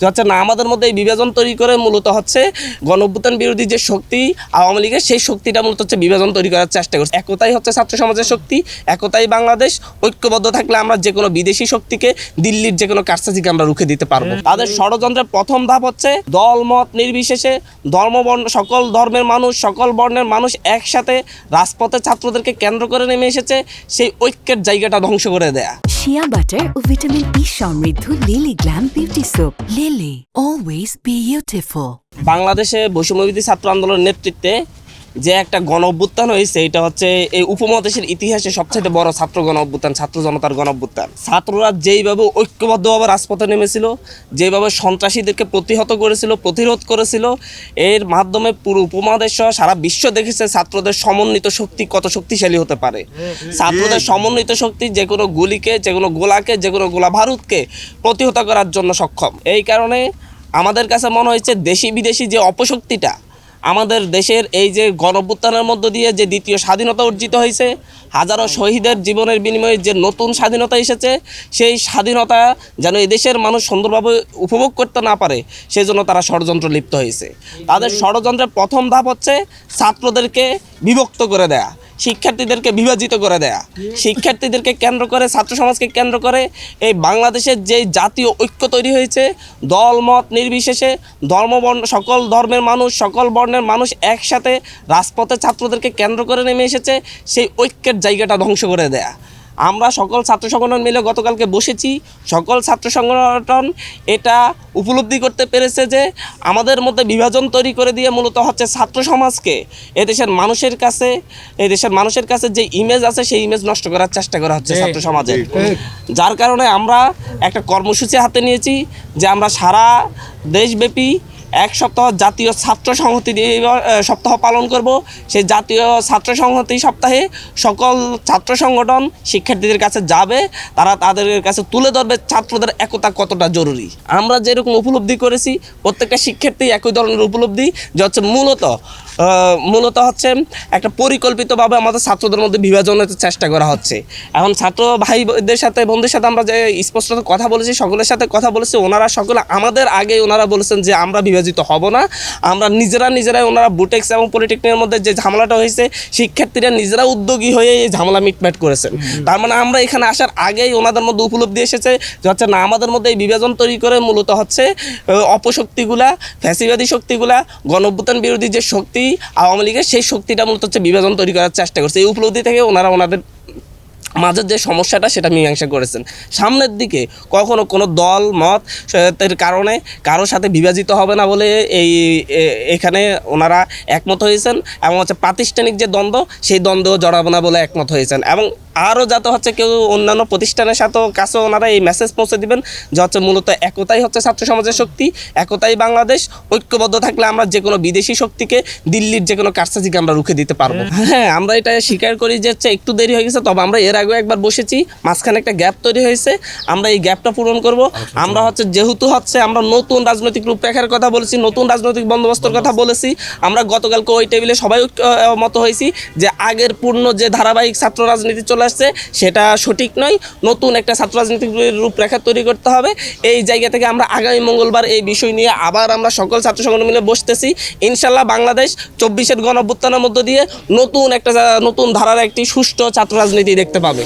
হচ্ছে না আমাদের মধ্যে এই বিভাজন তৈরি করে মূলত হচ্ছে গণঅভ্যুত্থান বিরোধী যে শক্তি আওয়ামী লীগের সেই শক্তিটা মূলত হচ্ছে বিভাজন তৈরি করার চেষ্টা করছে। একতাই হচ্ছে ছাত্র সমাজের শক্তি একতাই বাংলাদেশ ঐক্যবদ্ধ থাকলে আমরা যে কোনো বিদেশি শক্তিকে দিল্লির যে কোনো কারসাজিকে আমরা রুখে দিতে পারব। তাদের ষড়যন্ত্রের প্রথম ধাপ হচ্ছে দল মত নির্বিশেষে ধর্ম বর্ণ সকল ধর্মের মানুষ সকল বর্ণের মানুষ একসাথে রাজপথে ছাত্রদেরকে কেন্দ্র করে নেমে এসেছে সেই ঐক্যের জায়গাটা ধ্বংস করে দেয়া। শিয়া বাটার ও ভিটামিন ই সমৃদ্ধ Lily glam beauty soap Lily always beautiful বাংলাদেশে বৈষম্যবিধি ছাত্র আন্দোলনের নেতৃত্বে যে একটা গণ অভ্যুত্থান হয়েছে, এটা হচ্ছে এই উপমহাদেশের ইতিহাসে সবচেয়ে বড় ছাত্র গণ অভ্যুত্থান, ছাত্র জনতার গণ অভ্যুত্থান। ছাত্ররা যেইভাবে ঐক্যবদ্ধভাবে রাজপথে নেমেছিল যেভাবে সন্ত্রাসীদেরকে প্রতিহত করেছিল, প্রতিরোধ করেছিল, এর মাধ্যমে পুরো উপমহাদেশ সারা বিশ্ব দেখেছে ছাত্রদের সমন্বিত শক্তি কত শক্তিশালী হতে পারে। ছাত্রদের সমন্বিত শক্তি যে কোনো গুলিকে, যে কোনো গোলাকে, যে কোনো গোলা ভারতকে প্রতিহত করার জন্য সক্ষম। এই কারণে আমাদের কাছে মনে হয়েছে দেশি বিদেশি যে অপশক্তিটা আমাদের দেশের এই যে গণঅভ্যুত্থানের মধ্য দিয়ে যে দ্বিতীয় স্বাধীনতা অর্জিত হয়েছে, হাজারো শহীদের জীবনের বিনিময়ে যে নতুন স্বাধীনতা এসেছে, সেই স্বাধীনতা যেন দেশের মানুষ সুন্দরভাবে উপভোগ করতে না পারে সেই জন্য তারা ষড়যন্ত্র লিপ্ত হয়েছে। তাদের ষড়যন্ত্রের প্রথম ধাপ হচ্ছে ছাত্রদেরকে বিভক্ত করে দেয়া। শিক্ষার্থীদেরকে বিভাজিত করে দেয়া। শিক্ষার্থীদেরকে কেন্দ্র করে ছাত্র সমাজকে কেন্দ্র করে এই বাংলাদেশের যে জাতীয় ঐক্য তৈরি হয়েছে দল মত নির্বিশেষে ধর্মবর্ণ, সকল ধর্মের মানুষ, সকল বর্ণের মানুষ একসাথে রাজপথে ছাত্রদেরকে কেন্দ্র করে নেমে এসেছে, সেই ঐক্যের জায়গাটা ধ্বংস করে দেয়া। আমরা সকল ছাত্র সংগঠন মিলে গতকালকে বসেছি। সকল ছাত্র সংগঠন এটা উপলব্ধি করতে পেরেছে যে আমাদের মধ্যে বিভাজন তৈরি করে দিয়ে মূলত হচ্ছে ছাত্র সমাজকে এদেশের মানুষের কাছে এই দেশের মানুষের কাছে যে ইমেজ আছে সেই ইমেজ নষ্ট করার চেষ্টা করা হচ্ছে ছাত্র সমাজের যার কারণে আমরা একটা কর্মসূচি হাতে নিয়েছি যে আমরা সারা দেশব্যাপী এক সপ্তাহ জাতীয় ছাত্র সংহতি সপ্তাহ পালন করব। সেই জাতীয় ছাত্র সংহতি সপ্তাহে সকল ছাত্র সংগঠন শিক্ষার্থীদের কাছে যাবে। তারা তাদের কাছে তুলে ধরবে ছাত্রদের একতা কতটা জরুরি। আমরা যেরকম উপলব্ধি করেছি, প্রত্যেকটা শিক্ষার্থী একই ধরনের উপলব্ধি, যে হচ্ছে মূলত মূলত হচ্ছে একটা পরিকল্পিতভাবে আমাদের ছাত্রদের মধ্যে বিভাজনের চেষ্টা করা হচ্ছে। এখন ছাত্র ভাইদের সাথে বন্ধুদের সাথে আমরা যে স্পষ্ট কথা বলেছি সকলের সাথে কথা বলেছি ওনারা সকলে আমাদের আগে ওনারা বলেছেন যে আমরা বিভাজিত হব না। আমরা নিজেরা নিজেরাই ওনারা বুটেক্স এবং পলিটেকনিকের মধ্যে যে ঝামেলাটা হয়েছে শিক্ষার্থীরা নিজেরা উদ্যোগী হয়ে এই ঝামেলা মিটমাট করেছেন। তার মানে আমরা এখানে আসার আগেই ওনাদের মধ্যে উপলব্ধি এসেছে যে হচ্ছে না আমাদের মধ্যে এই বিভাজন তৈরি করে মূলত হচ্ছে অপশক্তিগুলা ফ্যাসিবাদী শক্তিগুলা গণঅভ্যুত্থান বিরোধী যে শক্তি আওয়ামী লীগের সেই শক্তিটা মূলত হচ্ছে বিভাজন তৈরি করার চেষ্টা করছে। এই উপলব্ধি থেকে ওনারা ওনাদের মাঝের যে সমস্যাটা, সেটা মীমাংসা করেছেন। সামনের দিকে কখনো কোনো দল, মত কারণে কারোর সাথে বিভাজিত হবে না বলে এই এখানে ওনারা একমত হয়েছেন এবং হচ্ছে প্রাতিষ্ঠানিক যে দ্বন্দ্ব, সেই দ্বন্দ্ব জড়াবে না বলে একমত হয়েছেন। এবং আরও যাতে হচ্ছে কেউ অন্যান্য প্রতিষ্ঠানের সাথেও কাছে ওনারা এই মেসেজ পৌঁছে দিবেন যে হচ্ছে মূলত একতাই হচ্ছে ছাত্র সমাজের শক্তি একতাই বাংলাদেশ ঐক্যবদ্ধ থাকলে আমরা যে কোনো বিদেশি শক্তিকে দিল্লির যে কোনো কারসাজিকে আমরা রুখে দিতে পারব। হ্যাঁ। আমরা এটা স্বীকার করি যে হচ্ছে একটু দেরি হয়ে গেছে তবে আমরা এর আগেও একবার বসেছি মাঝখানে একটা গ্যাপ তৈরি হয়েছে আমরা এই গ্যাপটা পূরণ করব। আমরা হচ্ছে যেহেতু হচ্ছে আমরা নতুন রাজনৈতিক রূপরেখার কথা বলেছি নতুন রাজনৈতিক বন্দোবস্তর কথা বলেছি আমরা গতকালকে ওই টেবিলে সবাই আহ, হয়েছি যে আগের পূর্ণ যে ধারাবাহিক ছাত্র রাজনীতি চলে আসছে, সেটা সঠিক নয়। নতুন একটা ছাত্র রাজনীতির রূপরেখা তৈরি করতে হবে। এই জায়গা থেকে আমরা আগামী মঙ্গলবার এই বিষয় নিয়ে আবার আমরা সকল ছাত্র সংগঠন মিলে বসতেছি। ইনশাল্লাহ বাংলাদেশ চব্বিশের গণ অভ্যুত্থানের মধ্য দিয়ে নতুন একটা, নতুন ধারার একটি সুষ্ঠু ছাত্র রাজনীতি দেখতে পাবে।